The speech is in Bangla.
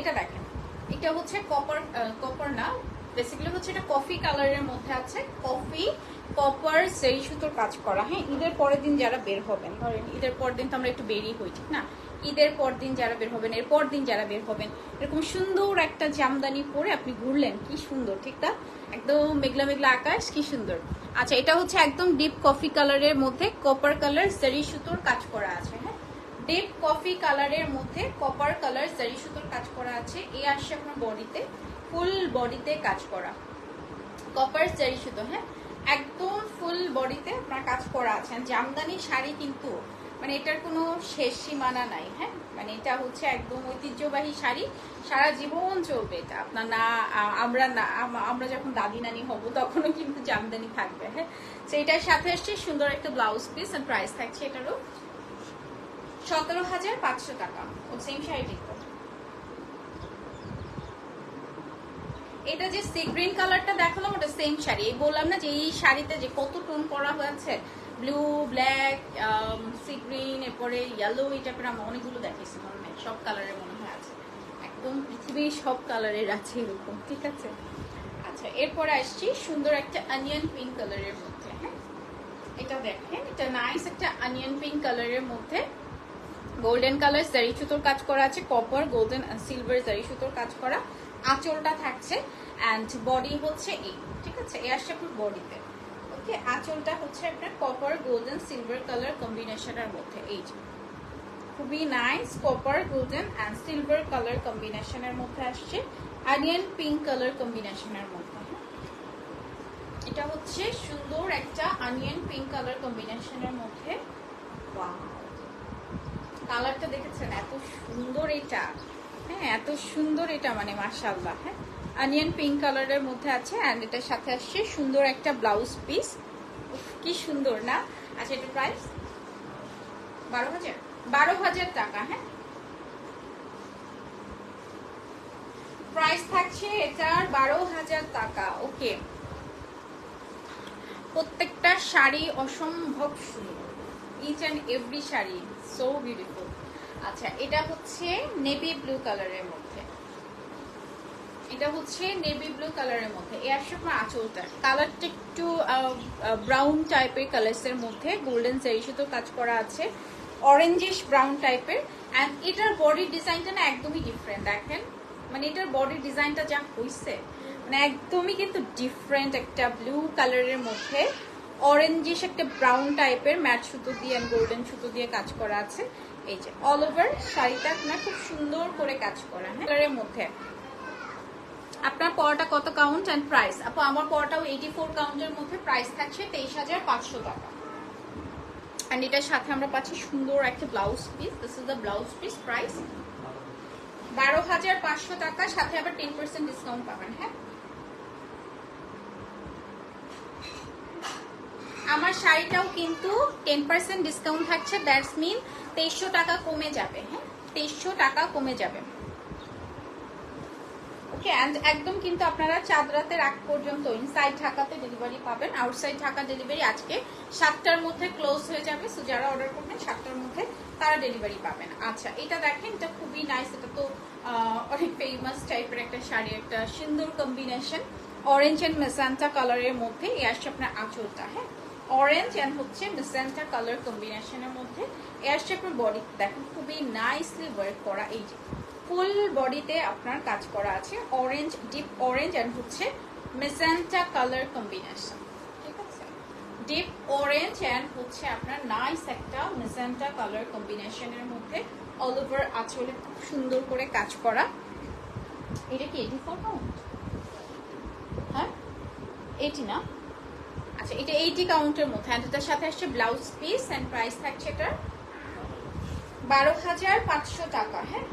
এটা দেখেন। এটা হচ্ছে কপার কপার না বেসিক্যালি হচ্ছে এটা কফি কালারের মধ্যে আছে। কফি কপার সেই সুতোর কাজ করা। হ্যাঁ ঈদের পরের দিন যারা বের হবেন, ধরেন ঈদের পর দিন তো আমরা একটু বেরিয়ে হই, ঠিক না? ঈদের পর দিন যারা বের হবেন, এর পর দিন যারা বের হবেন, এরকম সুন্দর একটা জামদানি পরে আপনি ঘুরলেন, কি সুন্দর, ঠিক না? একদম মেঘলা মেঘলা আকাশ, কি সুন্দর। আচ্ছা এটা হচ্ছে একদম ডিপ কফি কালারের মধ্যে কপার কালার সেরি সুতোর কাজ করা আছে হ্যাঁ? ডিপ কফি কালারের মধ্যে কপার কালার জারি সুতোর কাজ করা আছে। এই আসছে আপনার বডিতে, ফুল বডিতে কাজ করা। কপার জারি সুতো হ্যাঁ? একদম ফুল বডিতে আপনার কাজ করা আছে। জামদানি শাড়ি কিন্তু মানে এটার কোনো শেষ সীমানা নাই হ্যাঁ? মানে এটা হচ্ছে একদম ঐতিহ্যবাহী শাড়ি। সারা জীবন চলবে এটা। আপনার না, আমরা না আমরা যখন দাদি নানি হব, তখনও কিন্তু জামদানি থাকবে হ্যাঁ? তো এটার সাথে আসছে সুন্দর একটা ব্লাউজ পিস আর প্রাইস থাকছে এটারও। সতেরো হাজার পাঁচশো টাকা ও সেম শাড়িটি এটা যে সি গ্রিন কালারটা দেখালাম, ওটা সেম শাড়ি। বললাম না যে এই শাড়িতে যে কত টোন করা হয়েছে ব্লু ব্ল্যাক সি গ্রিন এরপরে ইয়েলো এই টাইপের আমরা অনেকগুলো দেখিয়েছি মনে হয় সব কালারের মনে হয় আছে। একদম পৃথিবীর সব কালারের আছে এরকম, ঠিক আছে? আচ্ছা এরপরে আসছি সুন্দর একটা অনিয়ন পিঙ্ক কালারের মধ্যে হ্যাঁ? এটা দেখেন, এটা নাইস একটা অনিয়ন পিঙ্ক কালারের মধ্যে গোল্ডেন কালার জারি সুতোর কাজ করা আছে কপার গোল্ডেন সিলভার জারি সুতোর কাজ করা। আঁচলটা থাকছে অ্যান্ড বডি হচ্ছে এই, ঠিক আছে? এই আসছে আপনার বডিতে ওকে আঁচলটা হচ্ছে আপনার কপার গোল্ডেন সিলভার কালার কম্বিনেশনের মধ্যে। এই যে, খুবই nice copper golden and silver colour কম্বিনেশনের মধ্যে আসছে। অনিয়ন পিঙ্ক কালার কম্বিনেশনের মধ্যে হ্যাঁ। এটা হচ্ছে সুন্দর একটা অনিয়ন পিঙ্ক কালার কম্বিনেশনের মধ্যে। Wow! কালারটা দেখেছেন? এত সুন্দর এটা। হ্যাঁ এত সুন্দর এটা মানে মাশাআল্লাহ হ্যাঁ। অনিয়ন পিঙ্ক কালারের মধ্যে আছে অ্যান্ড এটার সাথে আসছে সুন্দর একটা ব্লাউজ পিস কি সুন্দর, না? আচ্ছা এটা প্রাইস বারো হাজার? বারো হাজার টাকা হ্যাঁ। প্রাইস থাকছে এটার বারো হাজার টাকা ওকে প্রত্যেকটা শাড়ি অসম্ভব সুন্দর। Each and every sari so beautiful আচ্ছা এটা হচ্ছে নেভি ব্লু কালারের মধ্যে। এটা হচ্ছে নেভি ব্লু কালারের মধ্যে। এ আসছে আপনার আঁচলটা। কালারটা একটু ব্রাউন টাইপের কালার্সের মধ্যে। গোল্ডেন জারি সুতো কাজ করা আছে। অরেঞ্জিশ ব্রাউন টাইপের অ্যান্ড এটার বডি ডিজাইনটা না একদমই ডিফারেন্ট দেখেন। মানে এটার বডি ডিজাইনটা যা হইছে মানে একদমই কিন্তু ডিফারেন্ট একটা ব্লু কালারের মধ্যে। অরেঞ্জিশ একটা ব্রাউন টাইপের ম্যাট সুতো দিয়ে অ্যান্ড গোল্ডেন সুতো দিয়ে কাজ করা আছে। এই যে অল ওভার শাড়িটা আপনার খুব সুন্দর করে কাজ করা হ্যাঁ? মধ্যে। আপনার পড়াটা কত কাউন্ট অ্যান্ড প্রাইস আপু, আমার পড়াটাও এইটি ফোর কাউন্টের মধ্যে প্রাইস থাকছে তেইশ হাজার পাঁচশো টাকা। অ্যান্ড এটার সাথে আমরা পাচ্ছি সুন্দর একটা blouse piece this is the blouse piece price বারো হাজার পাঁচশো টাকা, সাথে আবার টেন পার্সেন্ট ডিসকাউন্ট পাবেন হ্যাঁ? আমার শাড়িটাও কিন্তু টেন পার্সেন্ট ডিসকাউন্ট থাকছে দ্যাটস মিন তেইশশো টাকা কমে যাবে হ্যাঁ? তেইশশো টাকা কমে যাবে। ওকে অ্যান্ড একদম কিন্তু আপনারা চাঁদ রাতের আগ পর্যন্ত ইনসাইড ঢাকাতে ডেলিভারি পাবেন। আউটসাইড ঢাকা ডেলিভারি আজকে সাতটার মধ্যে ক্লোজ হয়ে যাবে। সো যারা অর্ডার করবেন, সাতটার মধ্যে তারা ডেলিভারি পাবেন। আচ্ছা এটা দেখেন, এটা খুবই নাইস এটা তো অনেক ফেমাস টাইপের একটা শাড়ি, একটা সুন্দর কম্বিনেশন অরেঞ্জ অ্যান্ড মেসান্টা কালারের মধ্যে এই আসছে আপনার আঁচলটা হ্যাঁ? অরেঞ্জ অ্যান্ড হচ্ছে মেসান্টা কালার কম্বিনেশনের মধ্যে। এয়ার আপনার বডি দেখেন, খুবই নাইসলি ওয়ার্ক করা এই যে। ফুল বডিতে আপনার কাজ করা আছে। অরেঞ্জ ডিপ অরেঞ্জ অ্যান্ড হচ্ছে মেসান্টা কালার কম্বিনেশন ঠিক আছে? ডিপ অরেঞ্জ অ্যান্ড হচ্ছে আপনার নাইস একটা মেসান্টা কালার কম্বিনেশনের মধ্যে অল ওভার আঁচলে খুব সুন্দর করে কাজ করা। এটা কি এটি ফোর হ্যাঁ? এইটি না? আচ্ছা এটা এইটি কাউন্টের মধ্যে। অ্যান্ড এটার সাথে আসছে ব্লাউজ পিস অ্যান্ড প্রাইস থাকছে এটার বারো হাজার পাঁচশো টাকা হ্যাঁ?